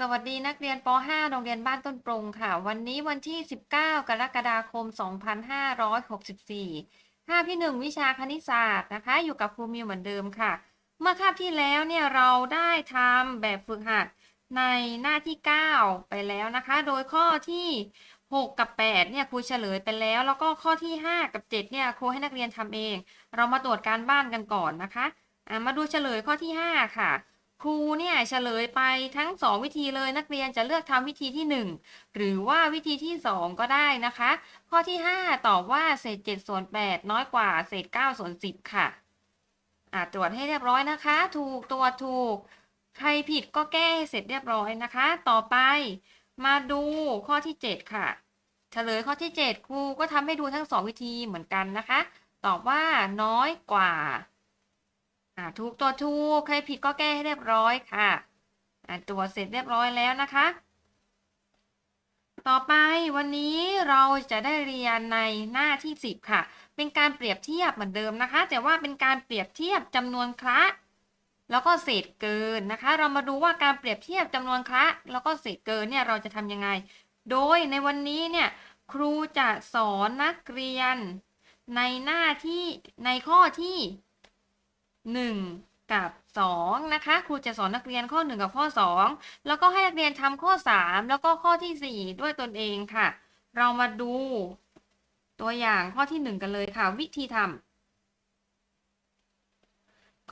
สวัสดีนักเรียนป .5 โรงเรียนบ้านต้นปรงค่ะ วันนี้วันที่ 19 กรกฎาคม 2564 คาบที่ 1 วิชาคณิตศาสตร์นะคะ อยู่กับครูมิวเหมือนเดิมค่ะ เมื่อคาบที่แล้วเนี่ยเราได้ทำแบบฝึกหัดในหน้าที่ 9 ไปแล้วนะคะ โดยข้อที่ 6 กับ 8 เนี่ยครูเฉลยไปแล้ว แล้วก็ข้อที่ 5 กับ 7 เนี่ยครูให้นักเรียนทำเอง เรามาตรวจการบ้านกันก่อนนะคะอะมาดูเฉลยข้อที่ 5 ค่ะ ครูเนี่ยเฉลยไปทั้ง 2 วิธีเลยนักเรียนจะเลือกทำวิธีที่ 1 หรือว่าวิธีที่ 2 ก็ได้นะคะ ข้อที่ 5 ตอบว่าเศษ7ส่วน8น้อยกว่าเศษ9ส่วน10 ค่ะอ่าตรวจให้เรียบร้อยนะคะ ถูกตรวถูก ใครผิดก็แก้เสร็จเรียบร้อยนะคะ ต่อไปมาดูข้อที่ 7 ค่ะ เฉลยข้อที่ 7 ครูก็ทำให้ดูทั้ง 2 วิธีเหมือนกันนะคะ ตอบว่าน้อยกว่า อ่าถูกตัวถูกใครผิดก็แก้ให้เรียบร้อยค่ะอ่าตรวจเสร็จเรียบร้อยแล้วนะคะ ต่อไปวันนี้เราจะได้เรียนในหน้าที่ 10 ค่ะ เป็นการเปรียบเทียบเหมือนเดิมนะคะ แต่ว่าเป็นการเปรียบเทียบจำนวนคละแล้วก็เศษเกินนะคะ เรามาดูว่าการเปรียบเทียบจำนวนคละแล้วก็เศษเกินเนี่ยเราจะทำยังไง โดยในวันนี้เนี่ยครูจะสอนนักเรียนในหน้าที่ในข้อที่ 1 กับ 2 นะคะครูจะสอนนักเรียนข้อ 1 กับข้อ 2 แล้วก็ให้นักเรียนทำข้อ 3 แล้วก็ข้อที่ 4 ด้วยตนเองค่ะ เรามาดูตัวอย่างข้อที่ 1 กันเลยค่ะ วิธีทำ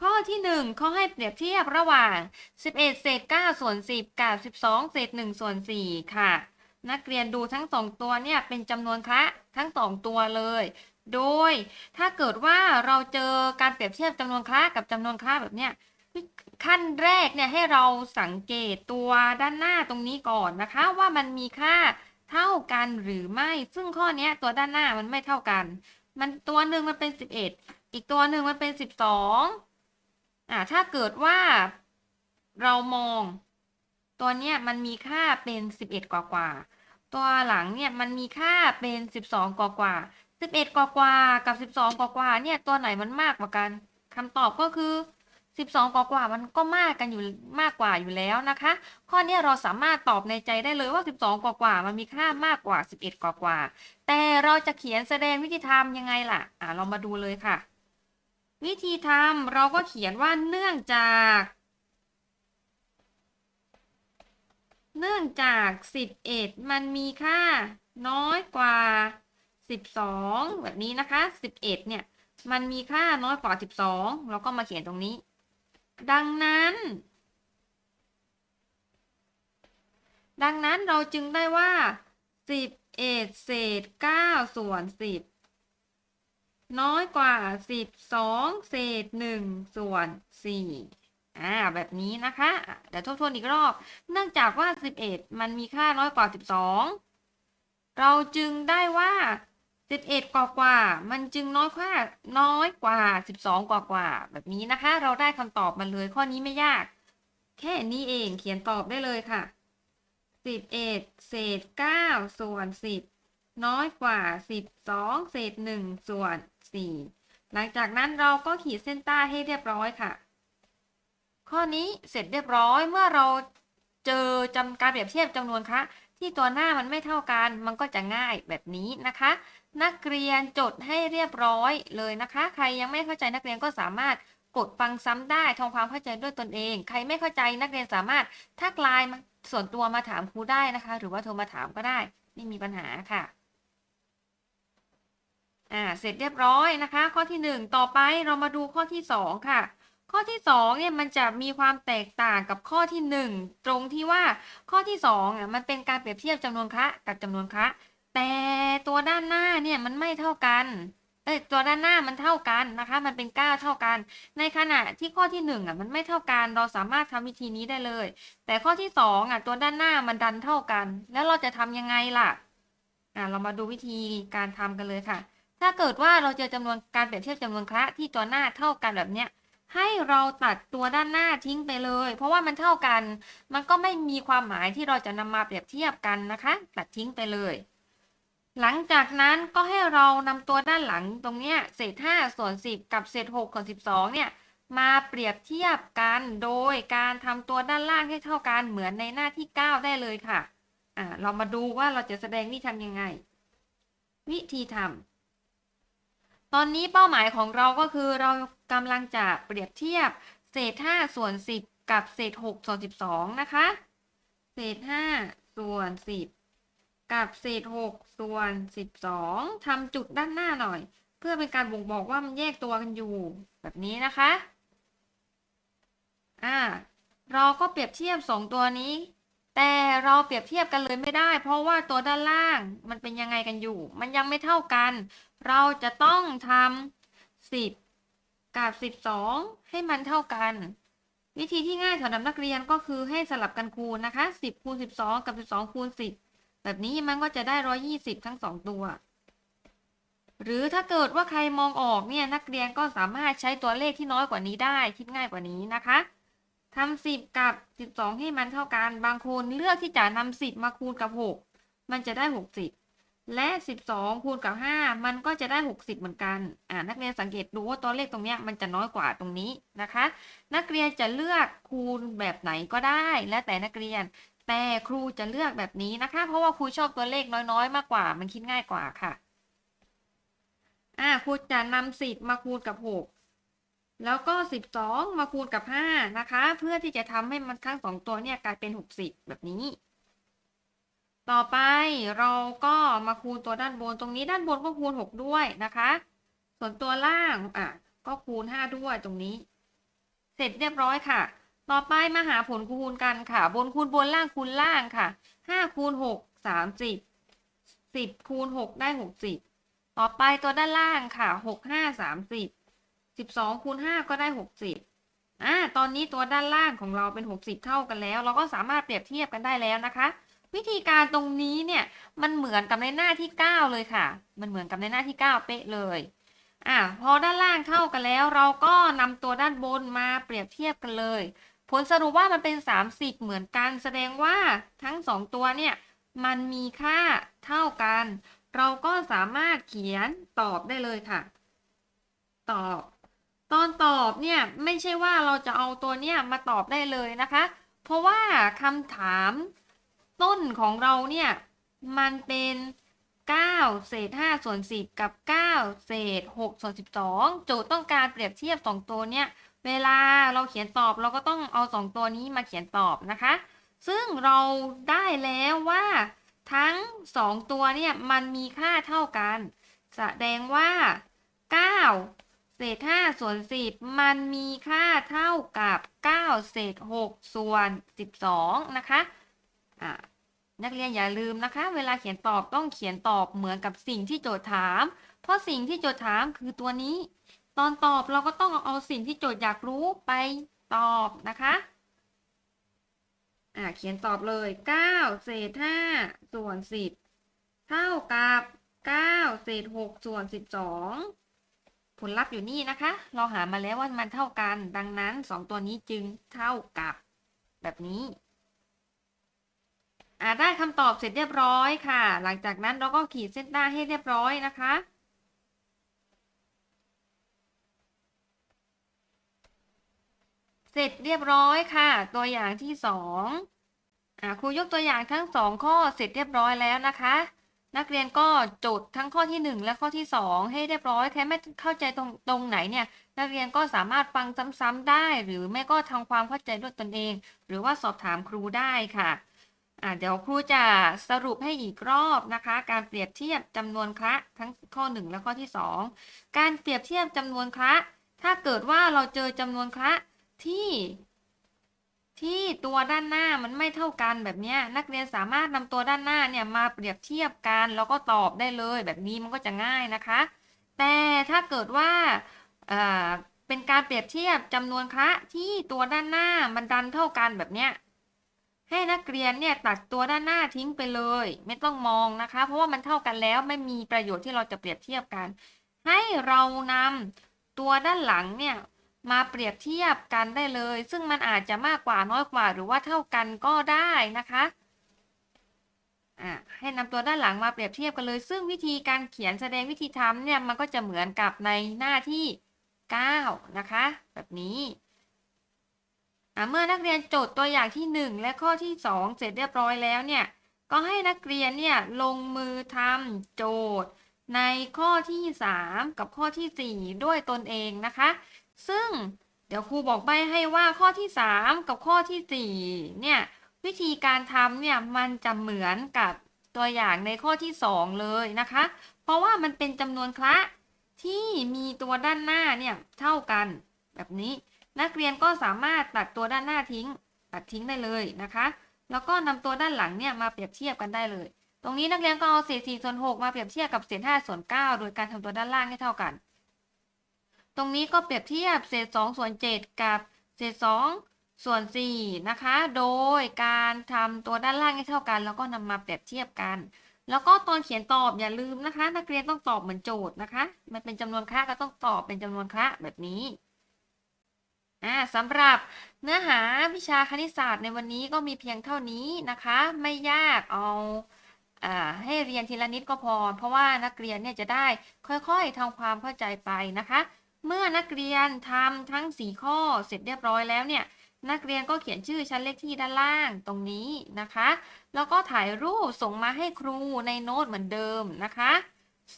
ข้อที่ 1 เขาให้เปรียบเทียบระหว่าง 11 เศษ 9 ส่วน 10 กับ 12 เศษ 1 ส่วน 4 ค่ะนักเรียนดูทั้ง2ตัวเนี่ยเป็นจำนวนคละทั้ง2ตัวเลย โดยถ้าเกิดว่าเราเจอการเปรียบเทียบจำนวนคละกับจำนวนคละแบบเนี้ยขั้นแรกเนี่ยให้เราสังเกตตัวด้านหน้าตรงนี้ก่อนนะคะ ว่ามันมีค่าเท่ากันหรือไม่ ซึ่งข้อนี้ตัวด้านหน้ามันไม่เท่ากัน มันตัวหนึ่งมันเป็น 11 อีกตัวหนึ่งมันเป็น 12อ่าถ้าเกิดว่าเรามอง ตัวเนี้ยมันมีค่าเป็น 11 กว่ากว่าตัวหลังเนี่ยมันมีค่าเป็น 12 กว่ากว่า ๆ11กว่ากว่ากับ12กว่ากว่าเนี่ยตัวไหนมันมากกว่ากันคำตอบก็คือ12กว่ากว่ามันก็มากกันอยู่มากกว่าอยู่แล้วนะคะ ข้อนี้เราสามารถตอบในใจได้เลยว่า12กว่ากว่ามันมีค่ามากกว่า11กว่ากว่า แต่เราจะเขียนแสดงวิธีทำยังไงล่ะ อ่าเรามาดูเลยค่ะ วิธีทำเราก็เขียนว่าเนื่องจาก เนื่องจาก11มันมีค่าน้อยกว่า 12แบบนี้นะคะ11เนี่ย มันมีค่าน้อยกว่า12เราก็มาเขียนตรงนี้ ดังนั้น ดังนั้นเราจึงได้ว่า11เศษ9ส่วน10น้อยกว่า12เศษ1ส่วน4อ่าแบบนี้นะคะเดี๋ยวทบทวนอีกรอบ เนื่องจากว่า11มันมีค่าน้อยกว่า12เราจึงได้ว่า 11กว่ากว่า มันจึงน้อยกว่าน้อยกว่า12กว่ากว่า แบบนี้นะคะ เราได้คำตอบมาเลยข้อนี้ไม่ยาก แค่นี้เองเขียนตอบได้เลยค่ะ11เศษ9ส่วน10น้อยกว่า12เศษ1ส่วน4หลังจากนั้นเราก็ขีดเส้นใต้ให้เรียบร้อยค่ะ ข้อนี้เสร็จเรียบร้อยเมื่อเราเจอจำการเปรียบเทียบจำนวนคละ ที่ตัวหน้ามันไม่เท่ากัน มันก็จะง่ายแบบนี้นะคะ นักเรียนจดให้เรียบร้อยเลยนะคะ ใครยังไม่เข้าใจนักเรียนก็สามารถกดฟังซ้ำได้ทำความเข้าใจด้วยตนเอง ใครไม่เข้าใจนักเรียนสามารถทักไลน์มาส่วนตัวมาถามครูได้นะคะ หรือว่าโทรมาถามก็ได้ไม่มีปัญหาค่ะอ่าเสร็จเรียบร้อยนะคะ ข้อที่หนึ่งต่อไปเรามาดูข้อที่สองค่ะ ข้อที่สองเนี่ยมันจะมีความแตกต่างกับข้อที่หนึ่งตรงที่ว่าข้อที่สองอะมันเป็นการเปรียบเทียบจำนวนคะกับจำนวนคะแต่ตัวด้านหน้าเนี่ยมันไม่เท่ากันเอ้ยตัวด้านหน้ามันเท่ากันนะคะ มันเป็นก้าเท่ากัน ในขณะที่ข้อที่หนึ่งอะมันไม่เท่ากัน เราสามารถทำวิธีนี้ได้เลย แต่ข้อที่สองอะตัวด้านหน้ามันดันเท่ากัน แล้วเราจะทำยังไงล่ะอ่าเรามาดูวิธีการทำกันเลยค่ะ ถ้าเกิดว่าเราเจอจำนวนการเปรียบเทียบจำนวนคะที่ตัวหน้าเท่ากันแบบเนี้ย ให้เราตัดตัวด้านหน้าทิ้งไปเลย เพราะว่ามันเท่ากัน มันก็ไม่มีความหมายที่เราจะนำมาเปรียบเทียบกันนะคะ ตัดทิ้งไปเลย หลังจากนั้นก็ให้เรานำตัวด้านหลังตรงเนี้ยเศษ5ส่วน10 กับเศษ6ส่วน12 เนี่ยมาเปรียบเทียบกันโดยการทำตัวด้านล่างให้เท่ากันเหมือนในหน้าที่ 9 ได้เลยค่ะอ่าเรามาดูว่าเราจะแสดงวิธีทำยังไง วิธีทำตอนนี้เป้าหมายของเราก็คือเรา กำลังจะเปรียบเทียบเศษ5ส่วน 10 กับเศษ6ส่วน 12 นะคะ เศษ5ส่วน 10 กับเศษ6ส่วน 12ทำจุดด้านหน้าหน่อย เพื่อเป็นการบ่งบอกว่ามันแยกตัวกันอยู่แบบนี้นะคะอ่าเราก็เปรียบเทียบ 2 ตัวนี้ แต่เราเปรียบเทียบกันเลยไม่ได้ เพราะว่าตัวด้านล่างมันเป็นยังไงกันอยู่ มันยังไม่เท่ากัน เราจะต้องทำ10 กับ12ให้มันเท่ากัน วิธีที่ง่ายสำหรับนักเรียนก็คือให้สลับกันคูณนะคะ10คูณ12กับ12คูณ10แบบนี้มันก็จะได้120ทั้ง2ตัว หรือถ้าเกิดว่าใครมองออกเนี่ยนักเรียนก็สามารถใช้ตัวเลขที่น้อยกว่านี้ได้คิดง่ายกว่านี้นะคะทำ10กับ12ให้มันเท่ากัน บางคนเลือกที่จะนำ10มาคูณกับ6มันจะได้60 และ 12 คูณกับ 5 มันก็จะได้ 60 เหมือนกัน อ่า นักเรียนสังเกตดูว่าตัวเลขตรงนี้มันจะน้อยกว่าตรงนี้นะคะ นักเรียนจะเลือกคูณแบบไหนก็ได้ แล้วแต่นักเรียน แต่ครูจะเลือกแบบนี้นะคะ เพราะว่าครูชอบตัวเลขน้อยๆ มากกว่า มันคิดง่ายกว่าค่ะ อ่า ครูจะนำสิบมาคูณกับหกแล้วก็สิบสองมาคูณกับห้านะคะ เพื่อที่จะทำให้มันทั้งสองตัวเนี่ยกลายเป็นหกสิบแบบนี้ ต่อไปเราก็มาคูณตัวด้านบนตรงนี้ด้านบนก็คูณหกด้วยนะคะ ส่วนตัวล่างอะก็คูณห้าด้วยตรงนี้ เสร็จเรียบร้อยค่ะ ต่อไปมาหาผลคูณกันค่ะ บนคูณบนล่างคูณล่างค่ะห้าคูณหกสามสิบสิบคูณหกได้หกสิบต่อไปตัวด้านล่างค่ะหกห้าสามสิบสิบสองคูณห้าก็ได้หกสิบอ่าตอนนี้ตัวด้านล่างของเราเป็นหกสิบเท่ากันแล้ว เราก็สามารถเปรียบเทียบกันได้แล้วนะคะ วิธีการตรงนี้เนี่ยมันเหมือนกับในหน้าที่เก้าเลยค่ะ มันเหมือนกับในหน้าที่เก้าเป๊ะเลยอะพอด้านล่างเท่ากันแล้ว เราก็นำตัวด้านบนมาเปรียบเทียบกันเลย ผลสรุปว่ามันเป็น 30 เหมือนกัน แสดงว่าทั้ง 2 ตัวเนี่ยมันมีค่าเท่ากัน เราก็สามารถเขียนตอบได้เลยค่ะ ตอบ ตอนตอบเนี่ยไม่ใช่ว่าเราจะเอาตัวเนี่ยมาตอบได้เลยนะคะ เพราะว่าคำถาม ต้นของเราเนี่ย มันเป็น9เศษ5ส่วน10 กับ 9 เศษ6ส่วน12 โจทย์ต้องการเปรียบเทียบ 2 ตัวเนี่ย เวลาเราเขียนตอบเราก็ต้องเอา 2 ตัวนี้มาเขียนตอบนะคะ ซึ่งเราได้แล้วว่าทั้ง 2 ตัวเนี่ย มันมีค่าเท่ากัน แสดงว่า 9 เศษ5ส่วน10 มันมีค่าเท่ากับ 9 เศษ6ส่วน12 นะคะ อ่านักเรียนอย่าลืมนะคะ เวลาเขียนตอบต้องเขียนตอบเหมือนกับสิ่งที่โจทย์ถาม เพราะสิ่งที่โจทย์ถามคือตัวนี้ ตอนตอบเราก็ต้องเอาสิ่งที่โจทย์อยากรู้ไปตอบนะคะอ่าเขียนตอบเลย9เศษ5ส่วน 10 เท่ากับ9เศษ6ส่วน 12 ผลลัพธ์อยู่นี่นะคะ เราหามาแล้วว่ามันเท่ากัน ดังนั้น 2 ตัวนี้จึงเท่ากับแบบนี้ อ่าได้คำตอบเสร็จเรียบร้อยค่ะ หลังจากนั้นเราก็ขีดเส้นใต้ให้เรียบร้อยนะคะ เสร็จเรียบร้อยค่ะ ตัวอย่างที่สองอ่าครูยกตัวอย่างทั้งสองข้อเสร็จเรียบร้อยแล้วนะคะ นักเรียนก็จดทั้งข้อที่หนึ่งและข้อที่สองให้เรียบร้อยใครไม่เข้าใจตรงตรงไหนเนี่ย นักเรียนก็สามารถฟังซ้ำๆได้ หรือไม่ก็ทำความเข้าใจด้วยตนเอง หรือว่าสอบถามครูได้ค่ะ อ่าเดี๋ยวครูจะสรุปให้อีกรอบนะคะ การเปรียบเทียบจำนวนคระทั้งข้อ 1 และข้อที่ 2 การเปรียบเทียบจำนวนคระถ้าเกิดว่าเราเจอจำนวนคระที่ที่ตัวด้านหน้ามันไม่เท่ากันแบบนี้นักเรียนสามารถนำตัวด้านหน้าเนี่ยมาเปรียบเทียบกันแล้วก็ตอบได้เลยแบบนี้มันก็จะง่ายนะคะ แต่ถ้าเกิดว่าเป็นการเปรียบเทียบจำนวนคระที่ตัวด้านหน้ามันดันเท่ากันแบบเนี้ย ให้นักเรียนเนี่ยตัดตัวด้านหน้าทิ้งไปเลย ไม่ต้องมองนะคะ เพราะว่ามันเท่ากันแล้วไม่มีประโยชน์ที่เราจะเปรียบเทียบกัน ให้เรานำตัวด้านหลังเนี่ยมาเปรียบเทียบกันได้เลย ซึ่งมันอาจจะมากกว่าน้อยกว่า หรือว่าเท่ากันก็ได้นะคะอ่าให้นำตัวด้านหลังมาเปรียบเทียบกันเลย ซึ่งวิธีการเขียนแสดงวิธีทำเนี่ยมันก็จะเหมือนกับในหน้าที่ 9 นะคะ แบบนี้ เมื่อนักเรียนโจทย์ตัวอย่างที่ 1 และข้อที่ 2 เสร็จเรียบร้อยแล้วเนี่ย ก็ให้นักเรียนเนี่ยลงมือทำโจทย์ ในข้อที่ 3 กับข้อที่ 4 ด้วยตนเองนะคะ ซึ่งเดี๋ยวครูบอกใบให้ว่าข้อที่ 3 กับข้อที่ 4 เนี่ยวิธีการทำเนี่ยมันจะเหมือนกับตัวอย่างในข้อที่ 2 เลยนะคะ เพราะว่ามันเป็นจำนวนคละที่มีตัวด้านหน้าเนี่ยเท่ากันแบบนี้ นักเรียนก็สามารถตัดตัวด้านหน้าทิ้ง ตัดทิ้งได้เลยนะคะ แล้วก็นำตัวด้านหลังเนี่ยมาเปรียบเทียบกันได้เลย ตรงนี้นักเรียนก็เอาเศษ4ส่วน6มาเปรียบเทียบกับเศษ5ส่วน9โดยการทำตัวด้านล่างให้เท่ากัน ตรงนี้ก็เปรียบเทียบเศษ2ส่วน7กับเศษ2ส่วน4นะคะ โดยการทำตัวด้านล่างให้เท่ากัน แล้วก็นำมาเปรียบเทียบกันแล้วก็ตอนเขียนตอบอย่าลืมนะคะ นักเรียนต้องตอบเหมือนโจทย์นะคะ มันเป็นจำนวนค่าก็ต้องตอบเป็นจำนวนค่าแบบนี้ อ่าสำหรับเนื้อหาวิชาคณิตศาสตร์ในวันนี้ก็มีเพียงเท่านี้นะคะ ไม่ยากเอาให้เรียนทีละนิดก็พอ เพราะว่านักเรียนเนี่ยจะได้ค่อยๆทำความเข้าใจไปนะคะ เมื่อนักเรียนทำทั้ง 4 ข้อเสร็จเรียบร้อยแล้วเนี่ยนักเรียนก็เขียนชื่อชั้นเลขที่ด้านล่างตรงนี้นะคะ แล้วก็ถ่ายรูปส่งมาให้ครูในโน้ตเหมือนเดิมนะคะ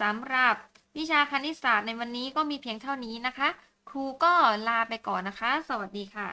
สำหรับวิชาคณิตศาสตร์ในวันนี้ก็มีเพียงเท่านี้นะคะ ครูก็ลาไปก่อนนะคะ สวัสดีค่ะ